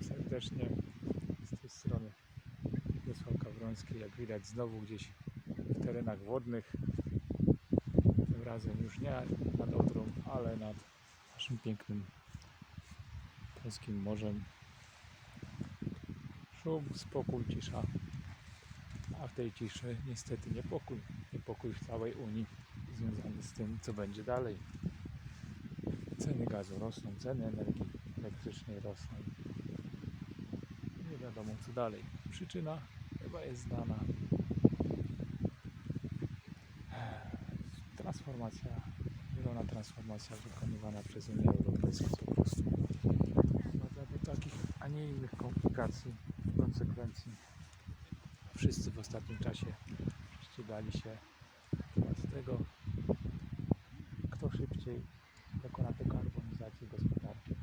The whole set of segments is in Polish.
Witam serdecznie z tej strony Wiesław Kawroński. Jak widać znowu gdzieś w terenach wodnych. Tym razem już nie nad Odrą, ale nad naszym pięknym polskim morzem. Szum, spokój, cisza. A w tej ciszy niestety niepokój. Niepokój w całej Unii związany z tym, co będzie dalej. Ceny gazu rosną, ceny energii elektrycznej rosną. Wiadomo co dalej. Przyczyna chyba jest znana. Transformacja, zielona transformacja wykonywana przez Unię Europejską po prostu prowadza do takich, a nie innych komplikacji, konsekwencji. Wszyscy w ostatnim czasie ścigali się z tego, kto szybciej dokona dekarbonizacji gospodarki,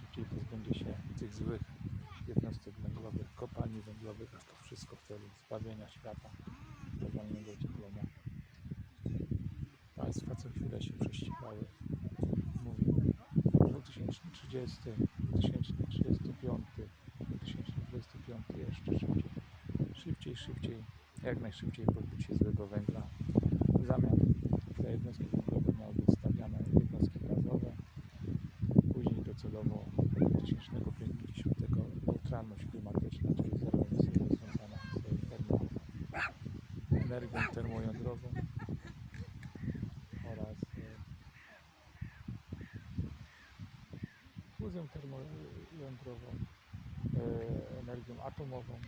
szybciej pozbędzie się tych złych jednostek węglowych, kopalni węglowych, a to wszystko w celu zbawienia świata, globalnego ocieplenia. Państwa co chwilę się prześcigały. Mówił 2030, 2035, 2025 jeszcze szybciej. Szybciej, szybciej, jak najszybciej pozbyć się złego węgla. Energią termojądrową oraz e, fuzją termojądrową, e, energią atomową,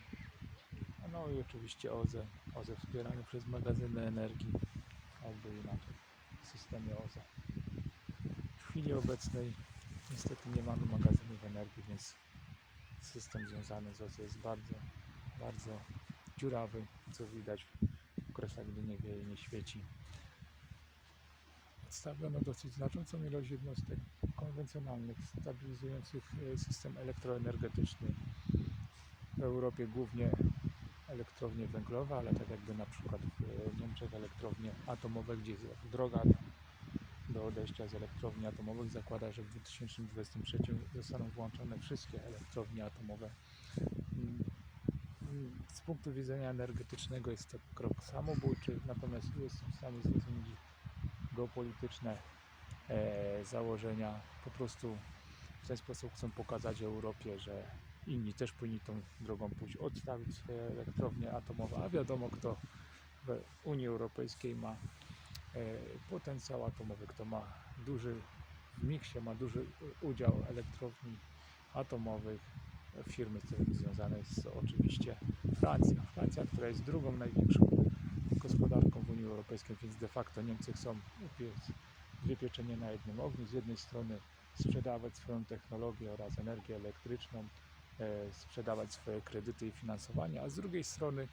no i oczywiście OZE, OZE wspierany przez magazyny energii, albo inaczej w systemie OZE. W chwili obecnej niestety nie mamy magazynów energii, więc system związany z OZE jest bardzo, bardzo dziurawy, co widać okresach, gdy nie wieje, nie świeci. Odstawiono dosyć znaczącą ilość jednostek konwencjonalnych, stabilizujących e, system elektroenergetyczny. W Europie głównie elektrownie węglowe, ale tak jakby na przykład w Niemczech elektrownie atomowe, gdzie droga do odejścia z elektrowni atomowych zakłada, że w 2023 zostaną włączone wszystkie elektrownie atomowe. Z punktu widzenia energetycznego jest to krok samobójczy, natomiast jestem w stanie zrozumieć geopolityczne e, założenia. Po prostu w ten sposób chcą pokazać Europie, że inni też powinni tą drogą pójść, odstawić swoje elektrownie atomowe, a wiadomo kto w Unii Europejskiej ma e, potencjał atomowy, kto ma duży w miksie, ma duży udział elektrowni atomowych. Firmy z tym związane jest oczywiście Francja. Francja, która jest drugą największą gospodarką w Unii Europejskiej, więc de facto Niemcy chcą dwie pieczenie na jednym ogniu. Z jednej strony sprzedawać swoją technologię oraz energię elektryczną, e, sprzedawać swoje kredyty i finansowanie, a z drugiej strony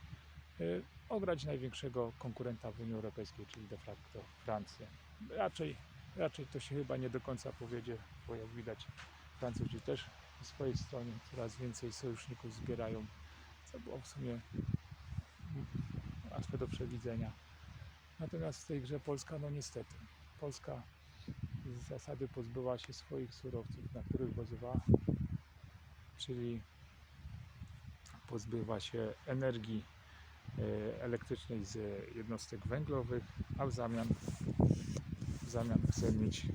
e, ograć największego konkurenta w Unii Europejskiej, czyli de facto Francję. Raczej, raczej to się chyba nie do końca powiedzie, bo jak widać Francuzi też po swojej stronie coraz więcej sojuszników zbierają, co było w sumie łatwe do przewidzenia. Natomiast w tej grze Polska, no niestety, Polska z zasady pozbyła się swoich surowców, na których bazowała, czyli pozbywa się energii e, elektrycznej z jednostek węglowych, a w zamian, w zamian chce mieć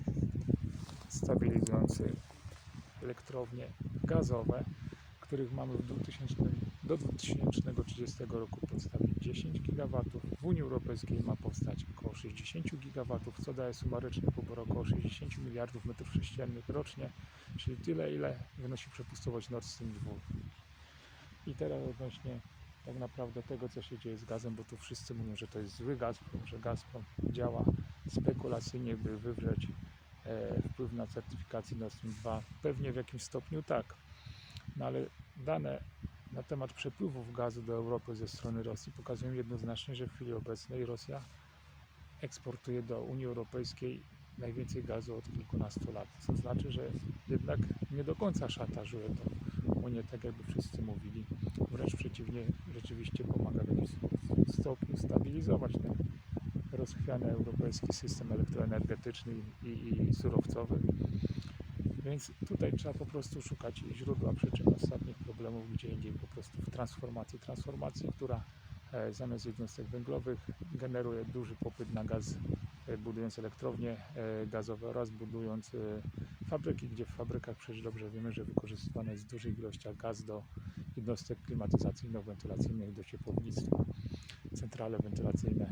stabilizujące elektrownie gazowe, których mamy w 2000, do 2030 roku podstawić 10 GW. W Unii Europejskiej ma powstać około 60 GW, co daje sumaryczny pobór około 60 miliardów metrów sześciennych rocznie, czyli tyle, ile wynosi przepustowość Nord Stream 2. I teraz odnośnie tak naprawdę tego, co się dzieje z gazem, bo tu wszyscy mówią, że to jest zły Gazprom, że Gazprom działa spekulacyjnie, by wywrzeć wpływ na certyfikację Nord Stream 2. Pewnie w jakimś stopniu tak, no ale dane na temat przepływów gazu do Europy ze strony Rosji pokazują jednoznacznie, że w chwili obecnej Rosja eksportuje do Unii Europejskiej najwięcej gazu od kilkunastu lat. Co znaczy, że jednak nie do końca szantażuje to Unię, tak jakby wszyscy mówili. Wręcz przeciwnie, rzeczywiście pomaga w jakimś stopniu stabilizować ten rozchwiany europejski system elektroenergetyczny i, i surowcowy. Więc tutaj trzeba po prostu szukać źródła przyczyn ostatnich problemów gdzie indziej, po prostu w transformacji. Transformacji, która e, zamiast jednostek węglowych generuje duży popyt na gaz, e, budując elektrownie e, gazowe oraz budując fabryki, gdzie w fabrykach przecież dobrze wiemy, że wykorzystywana jest w dużych ilościach gaz do jednostek klimatyzacyjno-wentylacyjnych, do ciepłownictwa, centrale wentylacyjne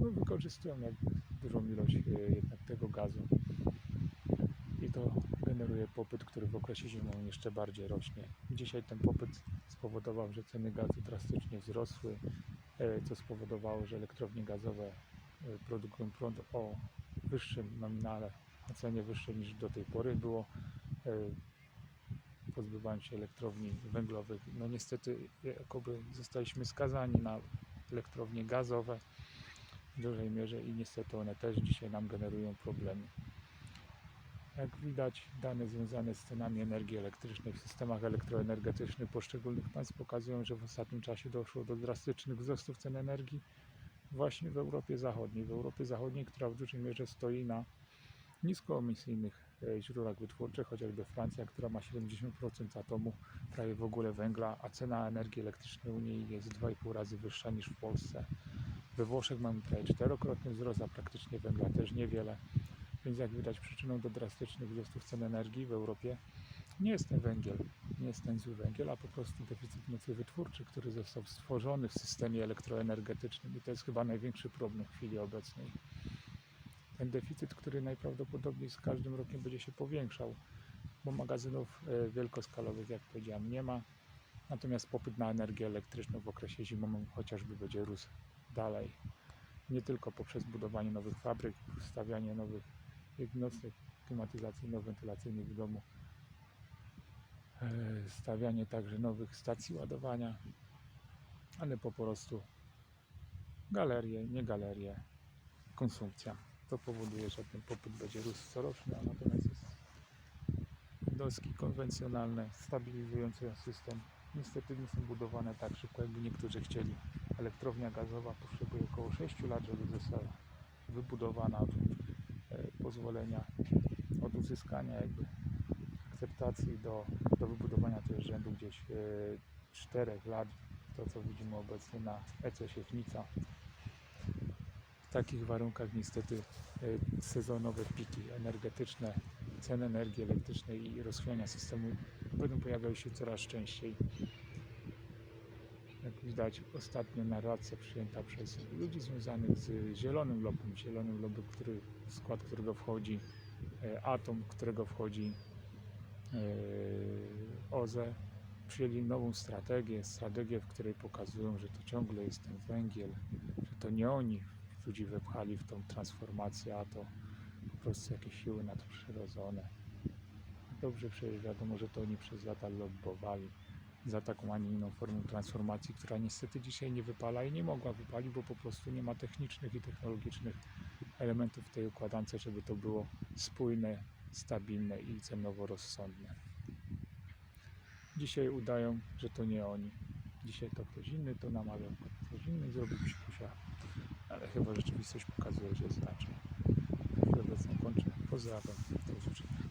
no, wykorzystują dużą ilość e, jednak tego gazu i to generuje popyt, który w okresie zimowym jeszcze bardziej rośnie. Dzisiaj ten popyt spowodował, że ceny gazu drastycznie wzrosły, e, co spowodowało, że elektrownie gazowe e, produkują prąd o wyższym nominale, o cenie wyższej niż do tej pory było. Pozbywając się elektrowni węglowych, no niestety jakoby zostaliśmy skazani na elektrownie gazowe w dużej mierze i niestety one też dzisiaj nam generują problemy. Jak widać, dane związane z cenami energii elektrycznej w systemach elektroenergetycznych poszczególnych państw pokazują, że w ostatnim czasie doszło do drastycznych wzrostów cen energii właśnie w Europie Zachodniej. W Europie Zachodniej, która w dużej mierze stoi na niskoemisyjnych e, źródłach wytwórczych, chociażby Francja, która ma 70% atomu, prawie w ogóle węgla, a cena energii elektrycznej u niej jest 2,5 razy wyższa niż w Polsce. We Włoszech mamy prawie czterokrotny wzrost, a praktycznie węgla też niewiele. Więc jak widać przyczyną do drastycznych wzrostów cen energii w Europie nie jest ten węgiel, nie jest ten zły węgiel, a po prostu deficyt mocy wytwórczych, który został stworzony w systemie elektroenergetycznym i to jest chyba największy problem w chwili obecnej. Ten deficyt, który najprawdopodobniej z każdym rokiem będzie się powiększał, bo magazynów e, wielkoskalowych, jak powiedziałem, nie ma. Natomiast popyt na energię elektryczną w okresie zimowym chociażby będzie rósł dalej. Nie tylko poprzez budowanie nowych fabryk, stawianie nowych jednostek klimatyzacyjno-wentylacyjnych w domu, e, stawianie także nowych stacji ładowania, ale po prostu galerie, nie galerie, konsumpcja. To powoduje, że ten popyt będzie rósł corocznie, a natomiast jest jednostki konwencjonalne, stabilizujące system, niestety nie są budowane tak szybko, jakby niektórzy chcieli. Elektrownia gazowa potrzebuje około 6 lat, żeby została wybudowana e, pozwolenia, od uzyskania jakby akceptacji do, do wybudowania to jest rzędu gdzieś e, 4 lat, to co widzimy obecnie na ECE Siechnica. W takich warunkach niestety e, sezonowe piki energetyczne, ceny energii elektrycznej i rozchwiania systemu będą pojawiały się coraz częściej. Widać, ostatnio narracja przyjęta przez ludzi związanych z zielonym lobby, zielonym lobby, który, w skład którego wchodzi e, Atom, którego wchodzi e, OZE, przyjęli nową strategię, strategię, w której pokazują, że to ciągle jest ten węgiel, że to nie oni ludzi wepchali w tą transformację, a to po prostu jakieś siły nadprzyrodzone. Dobrze przecież wiadomo, że to oni przez lata lobbowali za taką, a nie inną formą transformacji, która niestety dzisiaj nie wypala i nie mogła wypalić, bo po prostu nie ma technicznych i technologicznych elementów w tej układance, żeby to było spójne, stabilne i cenowo rozsądne. Dzisiaj udają, że to nie oni. Dzisiaj to ktoś inny to namawiał, ktoś inny zrobił psikusia, ale chyba rzeczywistość pokazuje, że jest inaczej. Na chwilę obecną kończę. Pozdrawiam. Do zobaczenia.